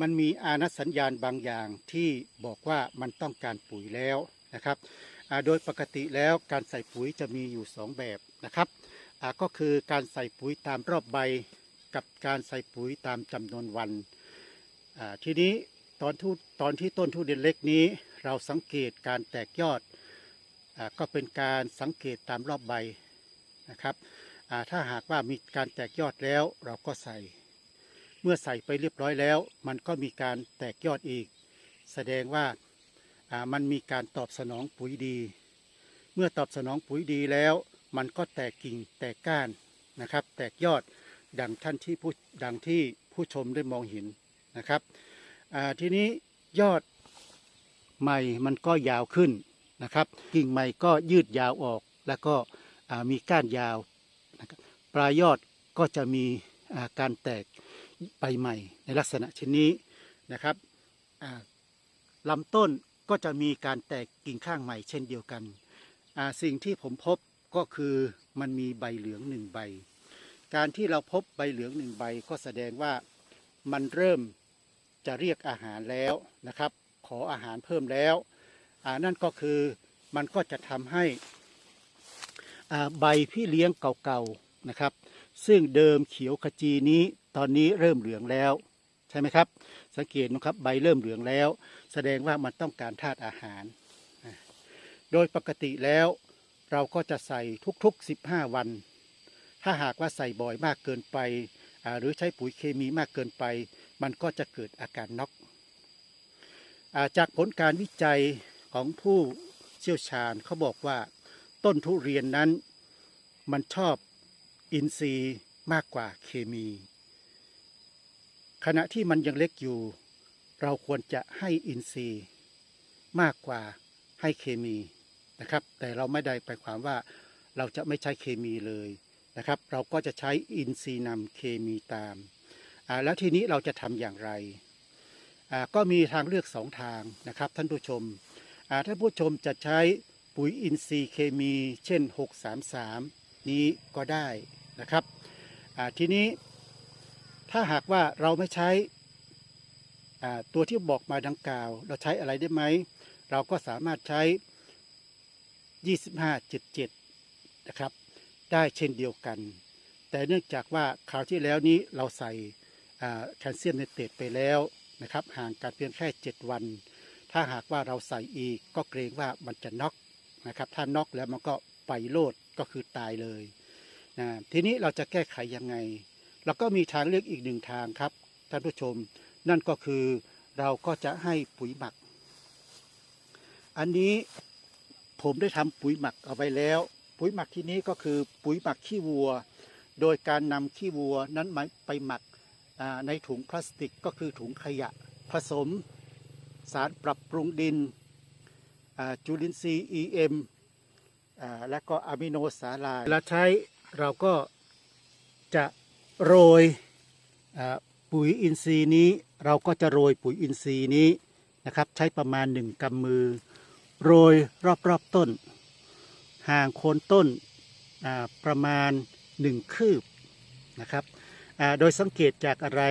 มันมีอานัสัญญาณบางอย่างที่บอกว่ามันต้องการปุ๋ยแล้วนะครับโดยปกติแล้วการใส่ปุ๋ยจะมีอยู่สองแบบนะครับก็คือการใส่ปุ๋ยตามรอบใบกับการใส่ปุ๋ยตามจำนวนวันทีนี้ตอนทุตอนที่ต้นทุเรียนเล็กนี้ เราสังเกตการแตกยอดอก็เป็นการสังเกตตามรอบใบนะครับถ้าหากว่ามีการแตกยอดแล้วเราก็ใส่ เมื่อใส่ไปเรียบร้อยแล้ว มันก็มีการแตกยอดอีก แสดงว่ามันมีการตอบสนองปุ๋ยดี เมื่อตอบสนองปุ๋ยดีแล้ว มันก็แตกกิ่งแตกก้านนะครับ แตกยอดดังท่านที่ผู้ดังที่ผู้ชมได้มองเห็นนะครับทีนี้ยอดใหม่มันก็ยาวขึ้นนะครับ กิ่งใหม่ก็ยืดยาวออกแล้วก็มีก้านยาวนะปลายยอดก็จะมีการแตก ใบใหม่ในลักษณะเช่นนี้นะครับลำต้นก็จะมีการแตกกิ่งข้างใหม่เช่นเดียวกัน สิ่งที่ผมพบก็คือมันมีใบเหลืองหนึ่งใบ การที่เราพบใบเหลืองหนึ่งใบก็แสดงว่ามันเริ่มจะเรียกอาหารแล้วนะครับ ขออาหารเพิ่มแล้วนั่นก็คือมันก็จะทำให้ใบพี่เลี้ยงเก่าๆ นะครับ ซึ่งเดิมเขียวขจีนี้ตอนนี้เริ่มเหลืองแล้วใช่ไหมครับ สังเกตนะครับใบเริ่มเหลืองแล้ว แสดงว่ามันต้องการธาตุอาหาร โดยปกติแล้วเราก็จะใส่ทุกๆ 15 วัน ถ้าหากว่าใส่บ่อยมากเกินไป หรือใช้ปุ๋ยเคมีมากเกินไป มันก็จะเกิดอาการน็อกจากผลการวิจัยของผู้เชี่ยวชาญเขาบอกว่า ต้นทุเรียนนั้นมันชอบ อินทรีย์มากกว่าเคมี ขณะที่มันยังเล็กอยู่ เราควรจะให้อินทรีย์มากกว่าให้เคมีนะครับ แต่เราไม่ได้ไปความว่าเราจะไม่ใช้เคมีเลยนะครับ เราก็จะใช้อินทรีย์นำเคมีตามอ่าแล้วทีนี้เราจะทำอย่างไรอ่าก็มีทางเลือกสองทางนะครับ ท่านผู้ชมอ่าถ้าผู้ชมจะใช้ปุ๋ยอินทรีย์เคมี เช่น 633 นี้ก็ได้นะครับทีนี้ถ้าหากว่าเราไม่ใช้ตัวที่บอกมาดังกล่าว เราใช้อะไรได้ไหม เราก็สามารถใช้ 2577 นะครับ ได้เช่นเดียวกัน แต่เนื่องจากว่าคราวที่แล้วนี้เราใส่แคลเซียมไนเตตไปแล้วนะครับ ห่างกันเพียงแค่ 7 วัน ถ้าหากว่าเราใส่อีกก็เกรงว่ามันจะน็อกนะครับ ถ้าน็อกแล้วมันก็ไปโลด ก็คือตายเลยนะทีนี้เราจะแก้ไขยังไง เราก็มีทางเลือกอีกหนึ่งทางครับท่านผู้ชม นั่นก็คือเราก็จะให้ปุ๋ยหมัก อันนี้ผมได้ทำปุ๋ยหมักเอาไว้แล้ว ปุ๋ยหมักที่นี้ก็คือปุ๋ยหมักขี้วัว โดยการนำขี้วัวนั้นไปหมักในถุงพลาสติกก็คือถุงขยะผสม สารปรับปรุงดินจุลินทรีย์ EM อ่า และก็อะมิโนสาลายเวลาใช้เราก็จะโรยปุ๋ยอินทรีย์นี้ เราก็จะโรยปุ๋ยอินทรีย์นี้นะครับใช้ประมาณหนึ่งกำมือ โรยรอบๆต้น ห่างโคนต้นประมาณหนึ่งคืบนะครับโดยสังเกตจากอะไร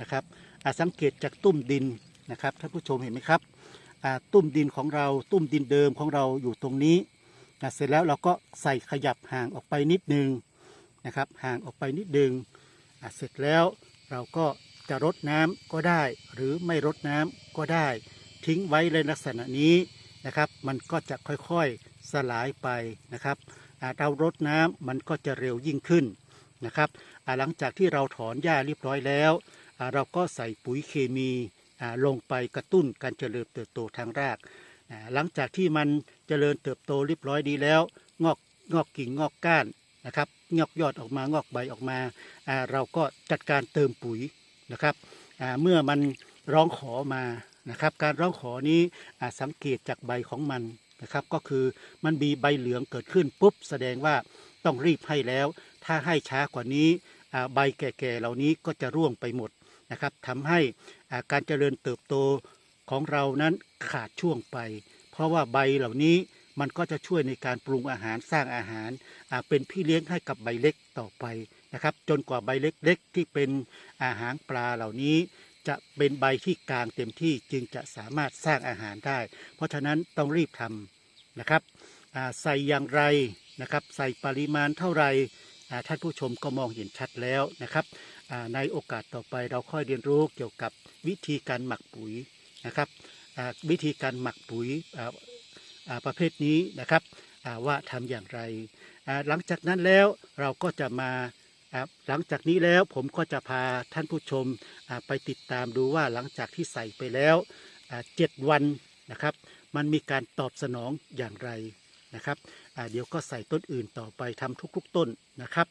นะครับสังเกตจากตุ้มดินนะครับท่านผู้ชมเห็นไหมครับตุ้มดินของเราตุ้มดินเดิมของเราอยู่ตรงนี้ นะเสร็จแล้วเราก็ใส่ขยับห่างออกไปนิดนึงนะครับ ห่างออกไปนิดนึงอะเสร็จแล้วเราก็จะรดน้ำก็ได้ หรือไม่รดน้ำก็ได้ ทิ้งไว้ในลักษณะนี้นะครับ มันก็จะค่อยๆสลายไปนะครับเรารดน้ำมันก็จะเร็วยิ่งขึ้นนะครับหลังจากที่เราถอนหญ้าเรียบร้อยแล้วเราก็ใส่ปุ๋ยเคมีลงไปกระตุ้นการเจริญเติบโตทางราก หลังจากที่มันเจริญเติบโตเรียบร้อยดีแล้ว งอกงอกกิ่งงอกก้านนะครับ งอกยอดออกมางอกใบออกมา เราก็จัดการเติมปุ๋ยนะครับเมื่อมันร้องขอมานะครับ การร้องขอนี้สังเกตจากใบของมันนะครับก็คือมันมีใบเหลืองเกิดขึ้นปุ๊บแสดงว่าต้องรีบให้แล้ว ถ้าให้ช้ากว่านี้ใบแก่ๆเหล่านี้ก็จะร่วงไปหมดนะครับทำให้การเจริญเติบโต ของเรานั้นขาดช่วงไป เพราะว่าใบเหล่านี้มันก็จะช่วยในการปรุงอาหารสร้างอาหารอ่าเป็นพี่เลี้ยงให้กับใบเล็กต่อไปนะครับ จนกว่าใบเล็กๆ ที่เป็นอาหารปลาเหล่านี้ จะเป็นใบที่กลางเต็มที่จึงจะสามารถสร้างอาหารได้ เพราะฉะนั้นต้องรีบทำนะครับใส่อย่างไรนะครับ ใส่ปริมาณเท่าไหร่ท่านผู้ชมก็มองเห็นชัดแล้วนะครับในโอกาสต่อไปเราค่อยเรียนรู้เกี่ยวกับวิธีการหมักปุ๋ย นะครับวิธีการหมักปุ๋ยประเภทนี้นะครับอ่าว่าทำอย่างไร หลังจากนั้นแล้วเราก็จะมาหลังจากนี้แล้วผมก็จะพาท่านผู้ชมไปติดตามดูว่าหลังจากที่ใส่ไปแล้วเจ็ดวันนะครับ มันมีการตอบสนองอย่างไรนะครับเดี๋ยวก็ใส่ต้นอื่นต่อไปทำทุกๆต้นนะครับ